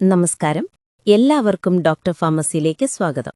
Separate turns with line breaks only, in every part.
നമസ്കാരം. എല്ലാവർക്കും ഡോക്ടർ ഫാർമസിയിലേക്ക് സ്വാഗതം.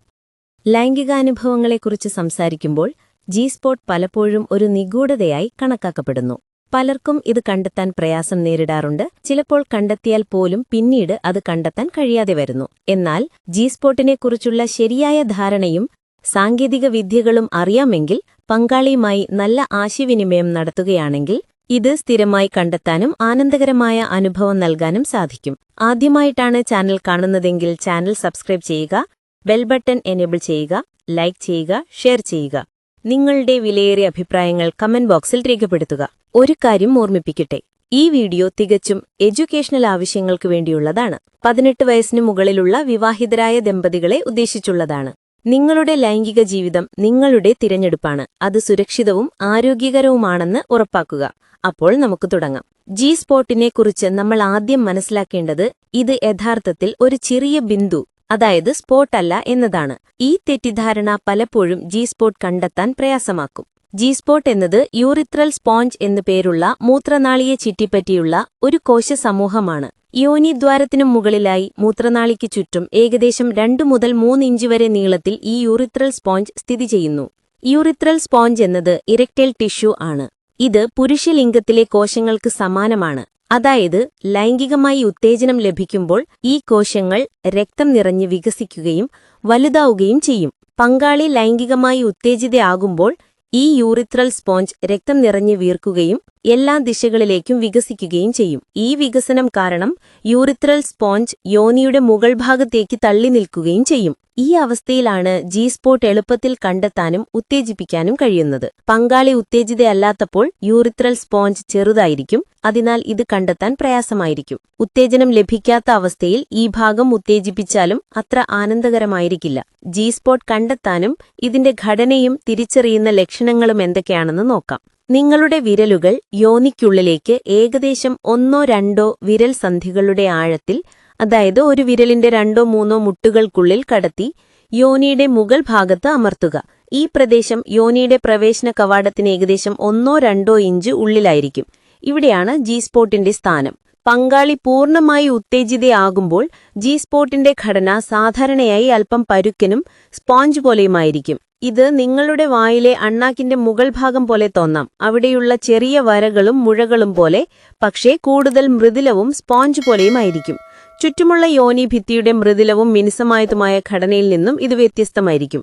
ലൈംഗികാനുഭവങ്ങളെക്കുറിച്ച് സംസാരിക്കുമ്പോൾ ജി സ്പോട്ട് പലപ്പോഴും ഒരു നിഗൂഢതയായി കണക്കാക്കപ്പെടുന്നു. പലർക്കും ഇത് കണ്ടെത്താൻ പ്രയാസം നേരിടാറുണ്ട്. ചിലപ്പോൾ കണ്ടെത്തിയാൽ പോലും പിന്നീട് അത് കണ്ടെത്താൻ കഴിയാതെ വരുന്നു. എന്നാൽ ജി സ്പോട്ടിനെക്കുറിച്ചുള്ള ശരിയായ ധാരണയും സാങ്കേതിക വിദ്യകളും അറിയാമെങ്കിൽ പങ്കാളിയുമായി നല്ല ആശയവിനിമയം നടത്തുകയാണെങ്കിൽ ഇത് സ്ഥിരമായി കണ്ടെത്താനും ആനന്ദകരമായ അനുഭവം നൽകാനും സാധിക്കും. ആദ്യമായിട്ടാണ് ചാനൽ കാണുന്നതെങ്കിൽ ചാനൽ സബ്സ്ക്രൈബ് ചെയ്യുക ബെൽ ബട്ടൺ എനേബിൾ ചെയ്യുക ലൈക്ക് ചെയ്യുക ഷെയർ ചെയ്യുക. നിങ്ങളുടെ വിലയേറിയ അഭിപ്രായങ്ങൾ കമന്റ് ബോക്സിൽ രേഖപ്പെടുത്തുക. ഒരു കാര്യം ഓർമ്മിപ്പിക്കട്ടെ ഈ വീഡിയോ തികച്ചും എഡ്യൂക്കേഷണൽ ആവശ്യങ്ങൾക്ക് വേണ്ടിയുള്ളതാണ്. പതിനെട്ട് വയസ്സിനു മുകളിലുള്ള വിവാഹിതരായ ദമ്പതികളെ ഉദ്ദേശിച്ചുള്ളതാണ്. നിങ്ങളുടെ ലൈംഗിക ജീവിതം നിങ്ങളുടെ തിരഞ്ഞെടുപ്പാണ്. അത് സുരക്ഷിതവും ആരോഗ്യകരവുമാണെന്ന് ഉറപ്പാക്കുക. അപ്പോൾ നമുക്ക് തുടങ്ങാം. ജി സ്പോട്ടിനെ കുറിച്ച് നമ്മൾ ആദ്യം മനസ്സിലാക്കേണ്ടത് ഇത് യഥാർത്ഥത്തിൽ ഒരു ചെറിയ ബിന്ദു അതായത് സ്പോട്ടല്ല എന്നതാണ്. ഈ തെറ്റിദ്ധാരണ പലപ്പോഴും ജി സ്പോട്ട് കണ്ടെത്താൻ പ്രയാസമാക്കും. ജി സ്പോട്ട് എന്നത് യൂറിത്രൽ സ്പോഞ്ച് എന്നു പേരുള്ള മൂത്രനാളിയെ ചുറ്റിപ്പറ്റിയുള്ള ഒരു കോശ സമൂഹമാണ്. യോനിദ്വാരത്തിനു മുകളിലായി മൂത്രനാളിക്ക് ചുറ്റും ഏകദേശം രണ്ടു മുതൽ മൂന്ന് ഇഞ്ച് വരെ നീളത്തിൽ ഈ യൂറിത്രൽ സ്പോഞ്ച് സ്ഥിതി ചെയ്യുന്നു. യൂറിത്രൽ സ്പോഞ്ച് എന്നത് ഇറക്ടൈൽ ടിഷ്യൂ ആണ്. ഇത് പുരുഷലിംഗത്തിലെ കോശങ്ങൾക്ക് സമാനമാണ്. അതായത് ലൈംഗികമായി ഉത്തേജനം ലഭിക്കുമ്പോൾ ഈ കോശങ്ങൾ രക്തം നിറഞ്ഞ് വികസിക്കുകയും വലുതാവുകയും ചെയ്യും. പങ്കാളി ലൈംഗികമായി ഉത്തേജിതയാകുമ്പോൾ ഈ യൂറിത്രൽ സ്പോഞ്ച് രക്തം നിറഞ്ഞ് വീർക്കുകയും എല്ലാ ദിശകളിലേക്കും വികസിക്കുകയും ചെയ്യും. ഈ വികസനം കാരണം യൂറിത്രൽ സ്പോഞ്ച് യോനിയുടെ മുകൾ ഭാഗത്തേക്ക് തള്ളി നിൽക്കുകയും ചെയ്യും. ഈ അവസ്ഥയിലാണ് ജി സ്പോട്ട് എളുപ്പത്തിൽ കണ്ടെത്താനും ഉത്തേജിപ്പിക്കാനും കഴിയുന്നത്. പങ്കാളി ഉത്തേജിതയല്ലാത്തപ്പോൾ യൂറിത്രൽ സ്പോഞ്ച് ചെറുതായിരിക്കും അതിനാൽ ഇത് കണ്ടെത്താൻ പ്രയാസമായിരിക്കും. ഉത്തേജനം ലഭിക്കാത്ത അവസ്ഥയിൽ ഈ ഭാഗം ഉത്തേജിപ്പിച്ചാലും അത്ര ആനന്ദകരമായിരിക്കില്ല. ജി സ്പോട്ട് കണ്ടെത്താനും ഇതിന്റെ ഘടനയും തിരിച്ചറിയുന്ന ലക്ഷണങ്ങളും എന്തൊക്കെയാണെന്ന് നോക്കാം. നിങ്ങളുടെ വിരലുകൾ യോനിക്കുള്ളിലേക്ക് ഏകദേശം ഒന്നോ രണ്ടോ വിരൽ സന്ധികളുടെ ആഴത്തിൽ അതായത് ഒരു വിരലിന്റെ രണ്ടോ മൂന്നോ മുട്ടുകൾക്കുള്ളിൽ കടത്തി യോനിയുടെ മുകൾ ഭാഗത്ത് അമർത്തുക. ഈ പ്രദേശം യോനിയുടെ പ്രവേശന കവാടത്തിന് ഏകദേശം ഒന്നോ രണ്ടോ ഇഞ്ച് ഉള്ളിലായിരിക്കും. ഇവിടെയാണ് ജി സ്പോട്ടിന്റെ സ്ഥാനം. പങ്കാളി പൂർണമായി ഉത്തേജിതയാകുമ്പോൾ ജി സ്പോട്ടിന്റെ ഘടന സാധാരണയായി അല്പം പരുക്കനും സ്പോഞ്ച് പോലെയുമായിരിക്കും. ഇത് നിങ്ങളുടെ വായിലെ അണ്ണാക്കിന്റെ മുകൾ ഭാഗം പോലെ തോന്നാം. അവിടെയുള്ള ചെറിയ വരകളും മുഴകളും പോലെ പക്ഷേ കൂടുതൽ മൃദുലവും സ്പോഞ്ച് പോലെയുമായിരിക്കും. ചുറ്റുമുള്ള യോനി ഭിത്തിയുടെ മൃദുലവും മിനുസമായതുമായ ഘടനയിൽ നിന്നും ഇത് വ്യത്യസ്തമായിരിക്കും.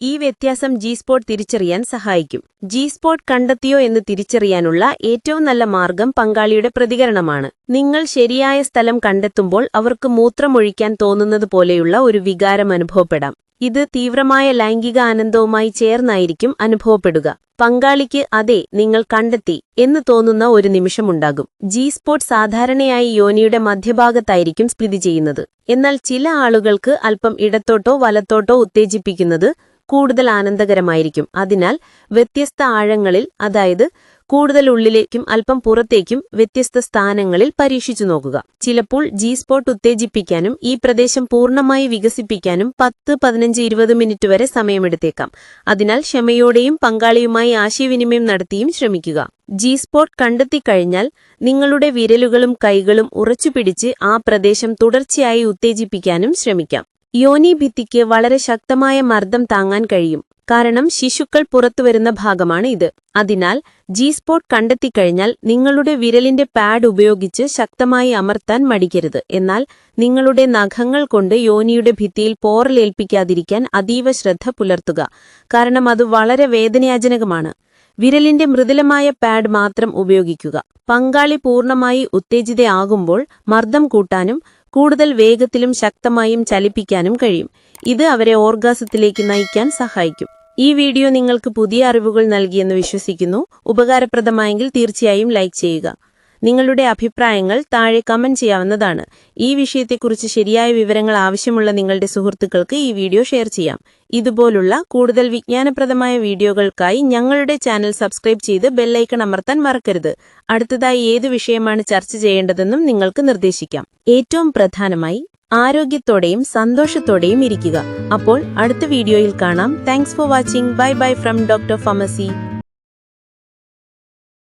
ഈ വ്യത്യാസം ജി സ്പോട്ട് തിരിച്ചറിയാൻ സഹായിക്കും. ജി സ്പോട്ട് കണ്ടെത്തിയോ എന്ന് തിരിച്ചറിയാനുള്ള ഏറ്റവും നല്ല മാർഗം പങ്കാളിയുടെ പ്രതികരണമാണ്. നിങ്ങൾ ശരിയായ സ്ഥലം കണ്ടെത്തുമ്പോൾ അവർക്ക് മൂത്രമൊഴിക്കാൻ തോന്നുന്നത് പോലെയുള്ള ഒരു വികാരം അനുഭവപ്പെടാം. ഇത് തീവ്രമായ ലൈംഗിക ആനന്ദവുമായി ചേർന്നായിരിക്കും അനുഭവപ്പെടുക. പങ്കാളിക്ക് അതെ നിങ്ങൾ കണ്ടെത്തി എന്ന് തോന്നുന്ന ഒരു നിമിഷമുണ്ടാകും. ജി സ്പോട്ട് സാധാരണയായി യോനിയുടെ മധ്യഭാഗത്തായിരിക്കും സ്ഥിതി ചെയ്യുന്നത്. എന്നാൽ ചില ആളുകൾക്ക് അല്പം ഇടത്തോട്ടോ വലത്തോട്ടോ ഉത്തേജിപ്പിക്കുന്നത് കൂടുതൽ ആനന്ദകരമായിരിക്കും. അതിനാൽ വ്യത്യസ്ത ആഴങ്ങളിൽ അതായത് കൂടുതൽ ഉള്ളിലേക്കും അല്പം പുറത്തേക്കും വ്യത്യസ്ത സ്ഥാനങ്ങളിൽ പരീക്ഷിച്ചു നോക്കുക. ചിലപ്പോൾ ജി സ്പോട്ട് ഉത്തേജിപ്പിക്കാനും ഈ പ്രദേശം പൂർണമായി വികസിപ്പിക്കാനും പത്ത് പതിനഞ്ച് ഇരുപത് മിനിറ്റ് വരെ സമയമെടുത്തേക്കാം. അതിനാൽ ക്ഷമയോടെയും പങ്കാളിയുമായി ആശയവിനിമയം നടത്തിയും ശ്രമിക്കുക. ജി സ്പോട്ട് കണ്ടെത്തിക്കഴിഞ്ഞാൽ നിങ്ങളുടെ വിരലുകളും കൈകളും ഉറച്ചുപിടിച്ച് ആ പ്രദേശം തുടർച്ചയായി ഉത്തേജിപ്പിക്കാനും ശ്രമിക്കാം. യോനി ഭിത്തിക്ക് വളരെ ശക്തമായ മർദ്ദം താങ്ങാൻ കഴിയും. കാരണം ശിശുക്കൾ പുറത്തുവരുന്ന ഭാഗമാണ് ഇത്. അതിനാൽ ജി സ്പോട്ട് കണ്ടെത്തിക്കഴിഞ്ഞാൽ നിങ്ങളുടെ വിരലിന്റെ പാഡ് ഉപയോഗിച്ച് ശക്തമായി അമർത്താൻ മടിക്കരുത്. എന്നാൽ നിങ്ങളുടെ നഖങ്ങൾ കൊണ്ട് യോനിയുടെ ഭിത്തിയിൽ പോറലേൽപ്പിക്കാതിരിക്കാൻ അതീവ ശ്രദ്ധ പുലർത്തുക. കാരണം അത് വളരെ വേദനാജനകമാണ് വിരലിന്റെ മൃദുലമായ പാഡ് മാത്രം ഉപയോഗിക്കുക. പങ്കാളി പൂർണമായി ഉത്തേജിതയാകുമ്പോൾ മർദ്ദം കൂട്ടാനും കൂടുതൽ വേഗത്തിലും ശക്തമായും ചലിപ്പിക്കാനും കഴിയും. ഇത് അവരെ ഓർഗാസത്തിലേക്ക് നയിക്കാൻ സഹായിക്കും. ഈ വീഡിയോ നിങ്ങൾക്ക് പുതിയ അറിവുകൾ നൽകിയെന്ന് വിശ്വസിക്കുന്നു. ഉപകാരപ്രദമായെങ്കിൽ തീർച്ചയായും ലൈക്ക് ചെയ്യുക. നിങ്ങളുടെ അഭിപ്രായങ്ങൾ താഴെ കമന്റ് ചെയ്യാവുന്നതാണ്. ഈ വിഷയത്തെക്കുറിച്ച് ശരിയായ വിവരങ്ങൾ ആവശ്യമുള്ള നിങ്ങളുടെ സുഹൃത്തുക്കൾക്ക് ഈ വീഡിയോ ഷെയർ ചെയ്യാം. ഇതുപോലുള്ള കൂടുതൽ വിജ്ഞാനപ്രദമായ വീഡിയോകൾക്കായി ഞങ്ങളുടെ ചാനൽ സബ്സ്ക്രൈബ് ചെയ്ത് ബെല്ലൈക്കൺ അമർത്താൻ മറക്കരുത്. അടുത്തതായി ഏത് വിഷയമാണ് ചർച്ച ചെയ്യേണ്ടതെന്നും നിങ്ങൾക്ക് നിർദ്ദേശിക്കാം. ഏറ്റവും പ്രധാനമായി ആരോഗ്യത്തോടെയും സന്തോഷത്തോടെയും ഇരിക്കുക. അപ്പോൾ അടുത്ത വീഡിയോയിൽ കാണാം. Thanks for watching bye bye from doctor pharmacy